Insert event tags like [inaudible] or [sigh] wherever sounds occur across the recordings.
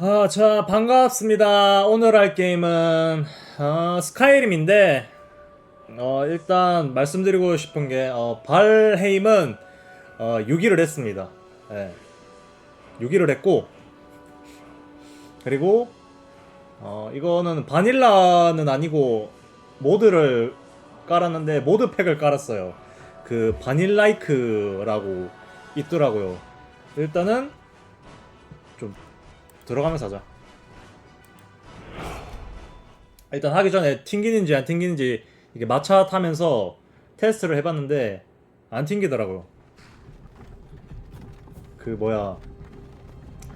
아, 자, 반갑습니다. 오늘 할 게임은 어, 스카이림인데 어, 일단 말씀드리고 싶은 게 어, 발헤임은 어, 6위를 했습니다. 예. 6위를 했고 그리고 어, 이거는 바닐라는 아니고 모드를 깔았는데 모드 팩을 깔았어요. 그 바닐라이크라고 있더라고요. 일단은 좀 들어가면서 하자. 일단 하기 전에 튕기는지 안 튕기는지 이게 마차 타면서 테스트를 해봤는데 안 튕기더라고요. 그 뭐야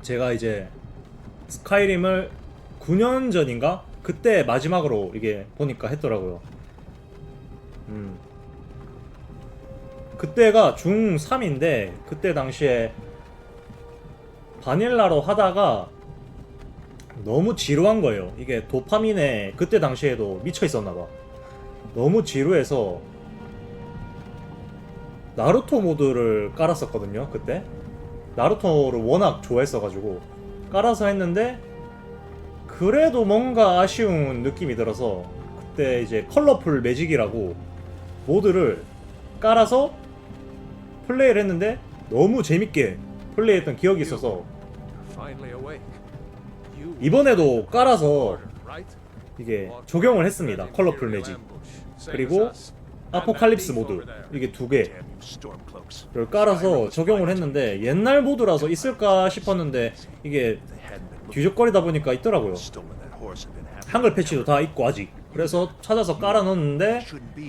제가 이제 스카이림을 9년 전인가 그때 마지막으로 이게 보니까 했더라고요. 음. 그때가 중3인데 그때 당시에 바닐라로 하다가 너무 지루한 거예요. 이게 도파민에 그때 당시에도 미쳐 있었나 봐. 너무 지루해서 나루토 모드를 깔았었거든요. 그때 나루토를 워낙 좋아했어가지고 깔아서 했는데 그래도 뭔가 아쉬운 느낌이 들어서 그때 이제 컬러풀 매직이라고 모드를 깔아서 플레이를 했는데 너무 재밌게 플레이했던 기억이 있어서 이번에도 깔아서? 이게 적용을 했습니다. 컬러풀 매직 그리고 아포칼립스 모드 이게 두 개를 깔아서 적용을 했는데 옛날 모드라서 있을까 싶었는데 이게 뒤적거리다 보니까 있더라고요. 한글 패치도 다 있고 아직 그래서 찾아서 깔아 넣었는데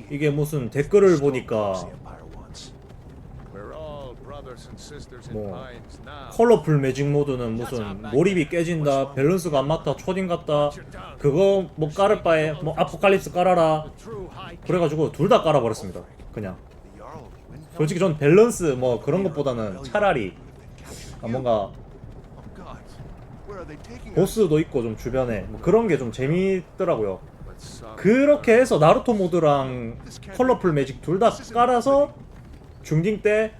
이게 무슨 댓글을 보니까 뭐. 컬러풀 매직 모드는 무슨 몰입이 깨진다 밸런스가 안 맞다 초딩 같다. 그거 뭐 깔을 바에 뭐 아포칼립스 깔아라. 그래가지고 둘 다 깔아버렸습니다 그냥. 솔직히 전 밸런스 뭐 그런 것보다는 차라리 아, 뭔가 보스도 있고 좀 주변에 뭐 그런 게 좀 재밌더라고요. 그렇게 해서 나루토 모드랑 컬러풀 매직 둘 다 깔아서 중딩 때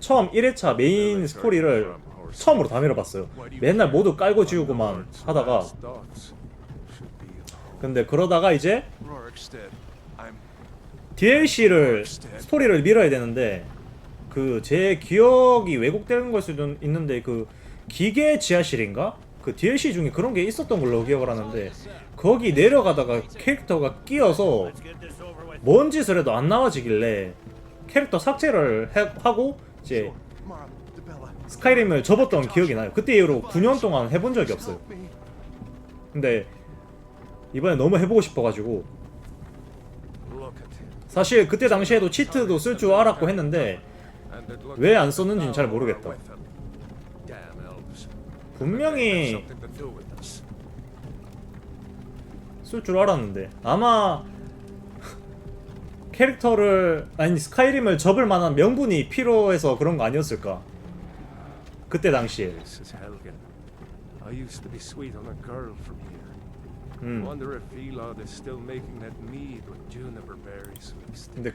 처음 1회차 메인 스토리를 처음으로 다 밀어봤어요. 맨날 모두 깔고 지우고만 하다가. 근데 그러다가 이제 DLC를 스토리를 밀어야 되는데 그 제 기억이 왜곡되는 걸 수도 있는데 그 기계 지하실인가? 그 DLC 중에 그런 게 있었던 걸로 기억을 하는데 거기 내려가다가 캐릭터가 끼어서 뭔 짓을 해도 안 나와지길래 캐릭터 삭제를 해- 하고 이제. 스카이림을 접었던 기억이 나요. 그때 이후로 9년 동안 해본 적이 없어요. 근데 이번에 너무 해보고 싶어가지고. 사실 그때 당시에도 치트도 쓸 줄 알았고 했는데 왜 안 썼는지는 잘 모르겠다. 분명히. 쓸 줄 알았는데 아마 캐릭터를 아니 스카이림을 접을 만한 명분이 필요해서 그런 거 아니었을까? 그때 당시에 This is Helgen. I used to be sweet on a girl from here. 음. Wonder if Elod is still making that mead with juniper berries mixed. 근데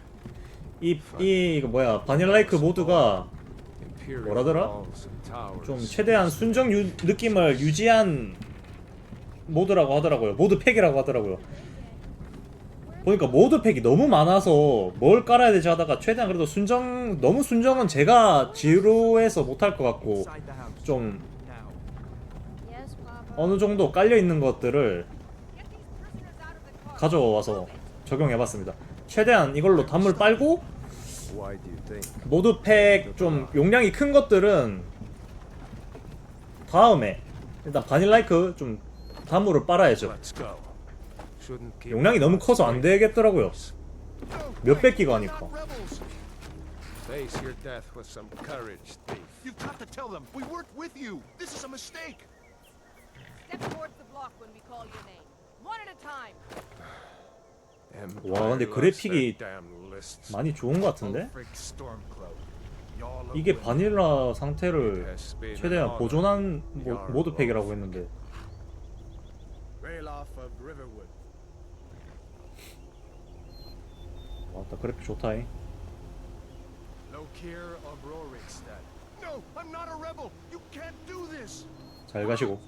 이, 이 이거 뭐야 바닐라이크 모드가 뭐라더라? 좀 최대한 순정 유, 느낌을 유지한 모드라고 하더라고요. 모드 팩이라고 하더라고요. 보니까 모드 팩이 너무 많아서 뭘 깔아야 되지 하다가 최대한 그래도 순정 너무 순정은 제가 지루해서 못할 것 같고 좀. 어느 정도 깔려 있는 것들을. 가져와서 적용해봤습니다. 최대한 이걸로 단물 빨고 Why do you think? 모드 팩 좀 용량이 큰 것들은 다음에 일단 바닐라이크 좀 단물을 빨아야죠. Let's go. Shouldn't keep 용량이 너무 커서 안 되겠더라고요. No, 몇 wait, 백 기가 하니까. Face your death with some courage, thief. You've got to tell them we weren't with you. This is a mistake. Step towards the block when we call your name. One at a time. 와, 근데 그래픽이. 많이 좋은 것 같은데? 이게. 바닐라 상태를 최대한 보존한. 모, 모드 팩이라고 했는데 Ralof of Riverwood. 와나 그래픽 좋다잉 Lokir of Rorikstead. No, I'm not a rebel. You can't do this. 잘 가시고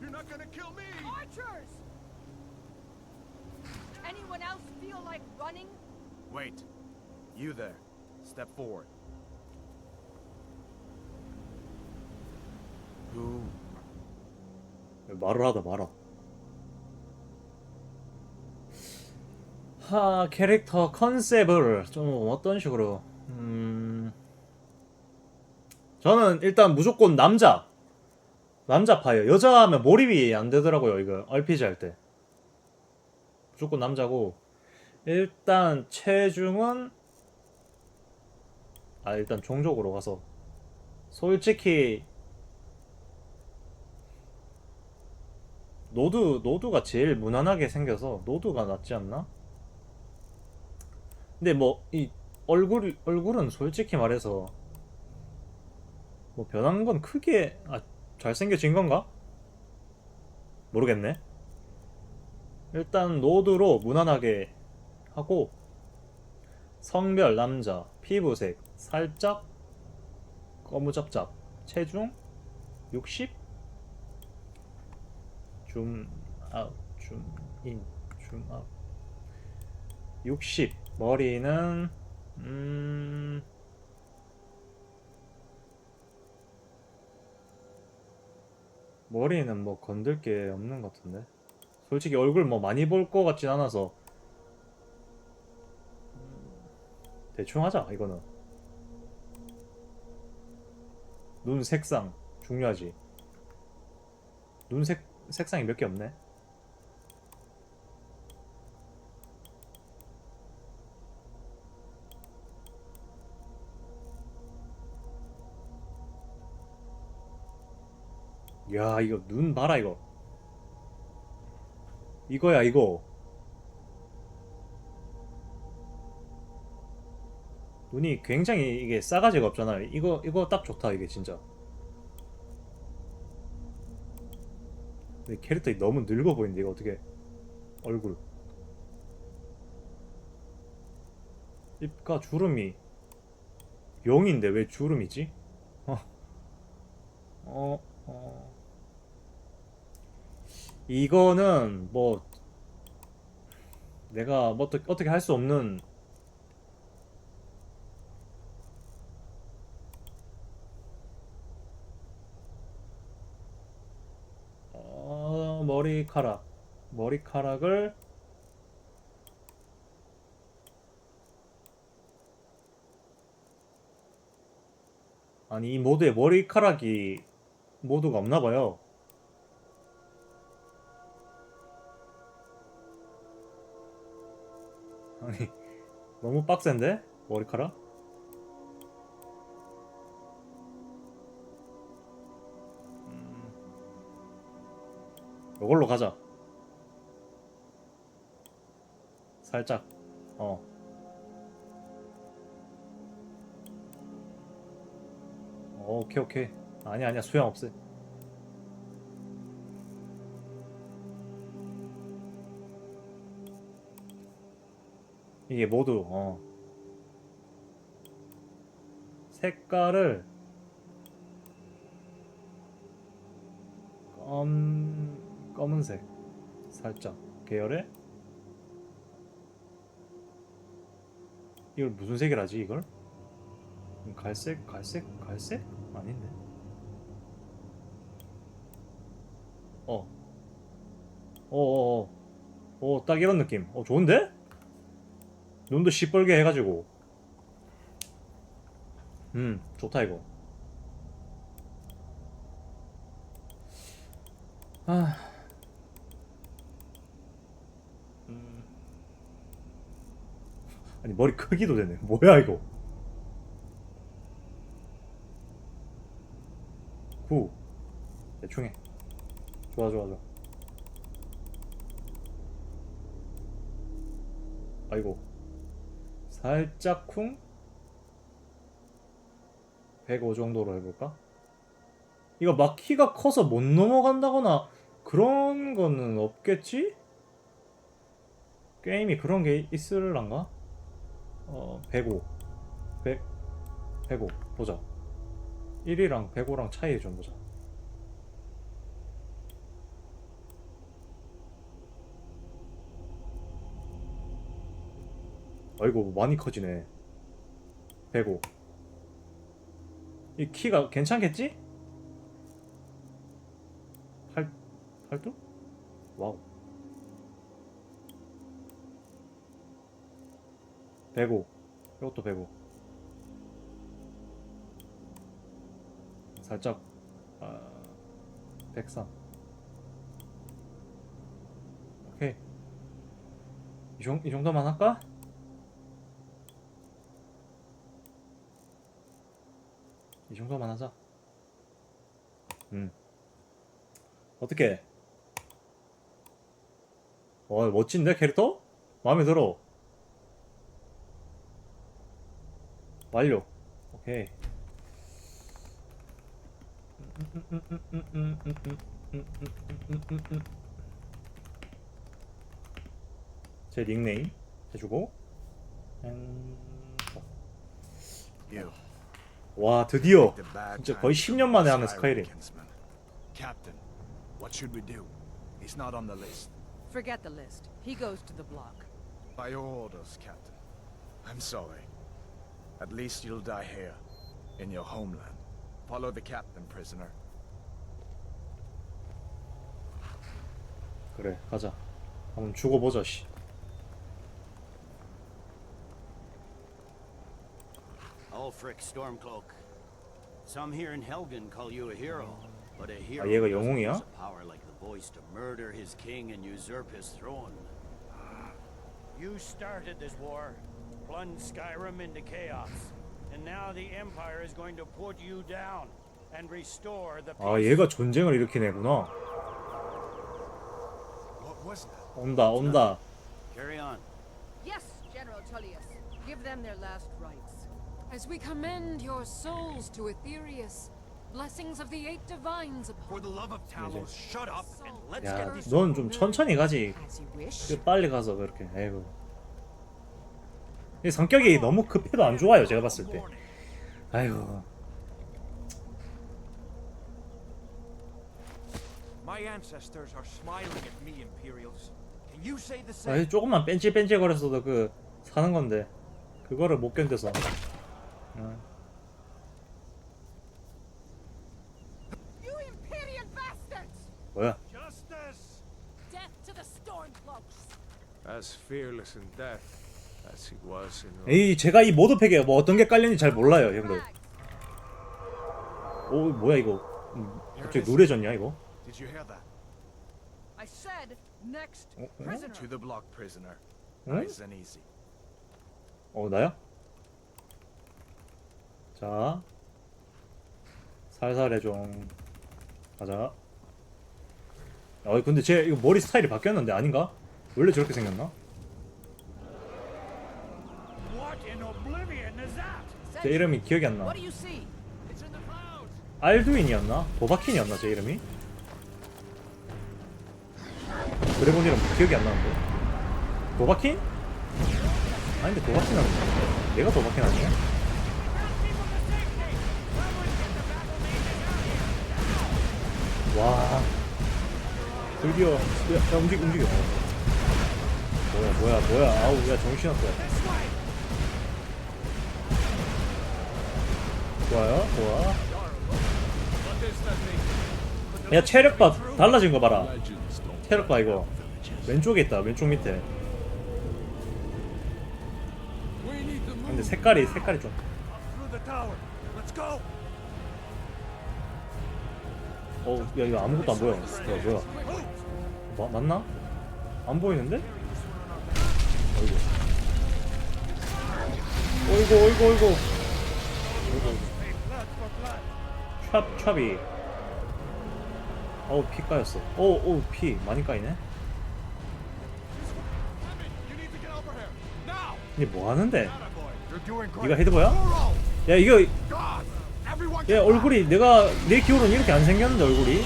You're not gonna kill me! Archers! Anyone else feel like running? Wait. You there. Step forward. Who? 말을 하다 말아. 하 캐릭터 컨셉을 좀 어떤 식으로? 음 저는 일단 무조건 남자. 남자파예요 여자 하면 몰입이 안 되더라고요 이거. RPG 할 때. 무조건 남자고. 일단 체중은 아 일단 종족으로 가서. 솔직히 노드 노드가 제일 무난하게 생겨서 노드가 낫지 않나? 근데 뭐 이 얼굴 얼굴은 솔직히 말해서 뭐 변한 건 크게 아 잘생겨진 건가? 모르겠네. 일단 노드로 무난하게 하고 성별 남자, 피부색 살짝 거무잡잡, 체중 60 줌 아웃 줌인 줌 아웃 60 머리는 음 머리는 뭐 건들 게 없는 것 같은데? 솔직히 얼굴 뭐 많이 볼 것 같진 않아서. 음, 대충 하자 이거는. 눈 색상 중요하지. 눈 색, 색상이 몇 개 없네. 야, 이거 눈 봐라, 이거. 이거야, 이거. 눈이 굉장히 이게 싸가지가 없잖아. 이거, 이거 딱 좋다, 이게 진짜. 근데 캐릭터이 너무 늙어 보이는데 이거 어떻게 얼굴 입가 주름이 0인데 왜 주름이지? 어, 어, 어. 이거는 뭐 내가 뭐 어떻게, 어떻게 할 수 없는 어, 머리카락 머리카락을 아니 이 모드에 머리카락이 모드가 없나 봐요. 아니 너무 빡센데 머리카락? 이걸로 가자. 살짝. 어. 어, 오케이 오케이. 아니 아니야 수영 없애. 이게 모두 어. 색깔을 검 검은색 살짝 계열의 이걸 무슨 색이라지 이걸? 갈색 갈색 갈색 아닌데 어 어어어 어딱 이런 느낌 어 좋은데? 눈도 시뻘게 해가지고. 음 좋다 이거. 아. 음. 아니 머리 크기도 되네. [laughs] 뭐야 이거? 9 대충 해. 좋아 좋아 좋아. 아이고 살짝 쿵 105 정도로 해볼까? 이거 막 키가 커서 못 넘어간다거나 그런 거는 없겠지? 게임이 그런 게 있을란가? 어, 105 100 105 보자 1이랑 105랑 차이 좀 보자 아이고 많이 커지네. 105 이 키가 괜찮겠지? 8, 8도? 와우. 105 이것도 105 살짝 아, 103 오케이. 이, 정, 이 정도만 할까? 이 정도만 하자 음. 어떻게 와 멋진데 캐릭터? 마음에 들어. 완료. 오케이. 제 닉네임 해주고. 음, You. 와 드디어 진짜 거의 times 10년 만에 하는 스카이림. Captain, what should we do? He's not on the list. Forget the list. He goes to the block. By your orders, Captain. I'm sorry. At least you'll die here, in your homeland. Follow the captain, prisoner. 그래 가자 한번 죽어보자 씨 Ulfric Stormcloak. Some here in Helgen call you a hero, but a hero 얘가 doesn't 영웅이야? use a power like the voice to murder his king and usurp his throne. You started this war, plunged Skyrim into chaos, and now the Empire is going to put you down and restore the 아 peace. 얘가 전쟁을 일으키네구나 What was that? 온다 온다 Carry on. Yes, General Tullius. Give them their last rites. As we commend your souls to Aetherius, blessings of the eight divines For upon the love of Talos, shut up and let's 야 get these. 넌좀 천천히 가지 as you wish. 그 빨리 가서 그렇게 아이고 이 성격이 너무 급해도 안 좋아요 제가 봤을 때 아이고 My ancestors are smiling at me, Imperials. Can you say the 아, same? 조금만 뺀질뺀질거렸어도 그 사는 건데 그거를 못 견뎌서 뭐야 Justice! Death to the Stormcloaks! As fearless in death as he was in 이 제가 이 모드팩에 뭐 어떤 게 깔렸는지 잘 몰라요 형들. 오 뭐야 이거 음, 갑자기 노래졌냐 이거 Did you hear that? I said next Oh, oh. prisoner. To the block, prisoner. 응? Nice and easy. 어 나야? 자 살살 해줘 가자 어 근데 제 이거 머리 스타일이 바뀌었는데 아닌가? 원래 저렇게 생겼나? 제 이름이 기억이 안 나. 알두인이었나? 도바킨이었나 제 이름이? 드래곤 이름 기억이 안 나는데. 도바킨? 아닌데 도바킨 아니야? 내가 도바킨 아니야? 와. 드디어 야, 야 움직 움직여. 뭐야 뭐야 뭐야 아우 야 정신 없어. 좋아요 좋아. 야 체력 봐 달라진 거 봐라. 체력 봐 이거 왼쪽에 있다 왼쪽 밑에. 근데 색깔이 색깔이 좀. 어, 야 이거 아무것도 안 보여. 뭐야, 뭐야? 마, 맞나? 안 보이는데? 어이구. 어이구, 어이구, 어이구. 찹, 찹이. 어우, 피 까였어. 어우, 어우, 피 많이 까이네? 이게 뭐 하는데? 네가? Thorough! 야, 이거, 얘! 얼굴이, 내가, 내 기호로는 이렇게 안 생겼는데, 얼굴이.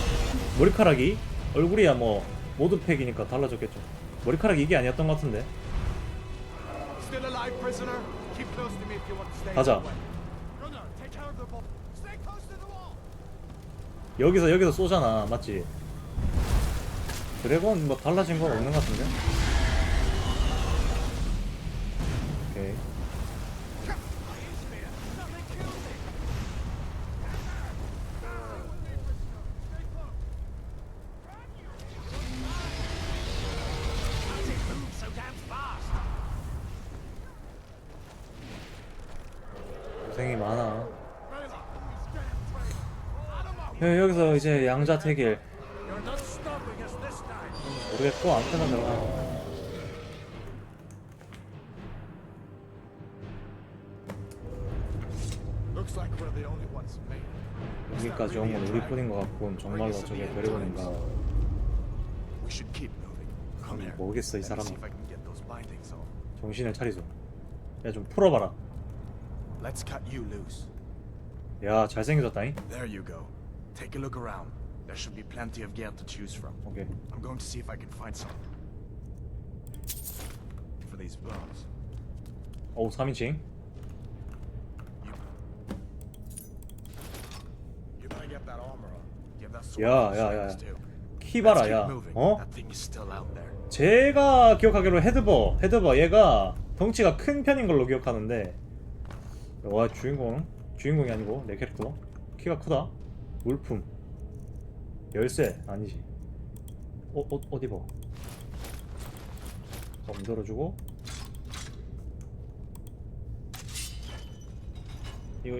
머리카락이. 얼굴이야 뭐, 모드팩이니까 달라졌겠죠. 머리카락이 이게 아니었던 것 같은데. 가자. 여기서 여기서 쏘잖아 맞지? 드래곤 뭐 달라진 건 없는 것 같은데? 오케이 여- 여기서 이제 양자택일 모르겠고 아무튼 들어가. 여기까지 온 건 우리뿐인 것 같군. 정말로 저게 here. 모르겠어 이 사람은. 정신을 차리죠. 야 좀 풀어봐라. 야 잘생겨졌다잉. Take a look around. There should be plenty of gear to choose from. 오케이. I'm going to see if I can find some. For these bones. 어우 3인칭. You better get that armor on. Give that sword 야, some 야, 야. service, too. 키 Let's 봐라 keep 야. moving. 어? That thing is still out there. 제가 기억하기로 헤드버, 헤드버 얘가 덩치가 큰 편인 걸로 기억하는데 와 주인공 주인공이 아니고 내 캐릭터 키가 크다 물품 열쇠 아니지 어, 어 어디 봐검 들어주고 이거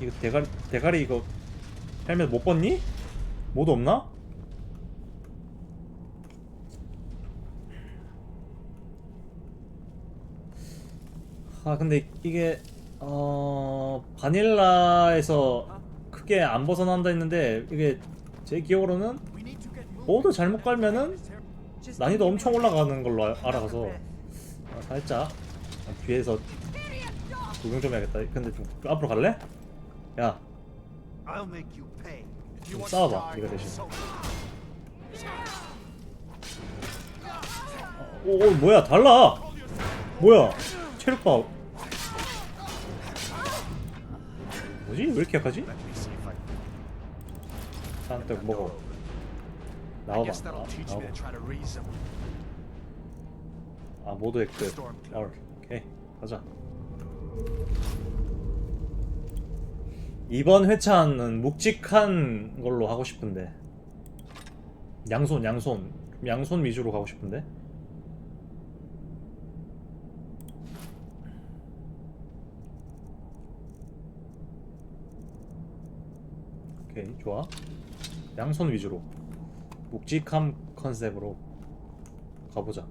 이거 대가리 대가리 이거 헬멧 못 벗니? 모두 없나? 아 근데 이게 어 바닐라에서 크게 안 벗어난다 했는데 이게 제 기억으로는 모두 잘못 깔면은 난이도 엄청 올라가는 걸로 알- 알아가서 아, 살짝 뒤에서 구경 좀 해야겠다. 근데 좀 앞으로 갈래? 야, 싸워봐. 네가 대신. 오, 오 뭐야 달라. 뭐야 체력 봐. 뭐지? 왜 이렇게 약하지? 산뜻 먹어. 나와봐. guess that'll 나- teach me 나와봐. to try to reason. 아 오케이 가자. 이번 회차는 묵직한 걸로 하고 싶은데 양손 양손 양손 위주로 가고 싶은데 오케이 좋아 양손 위주로 묵직함 컨셉으로 가보자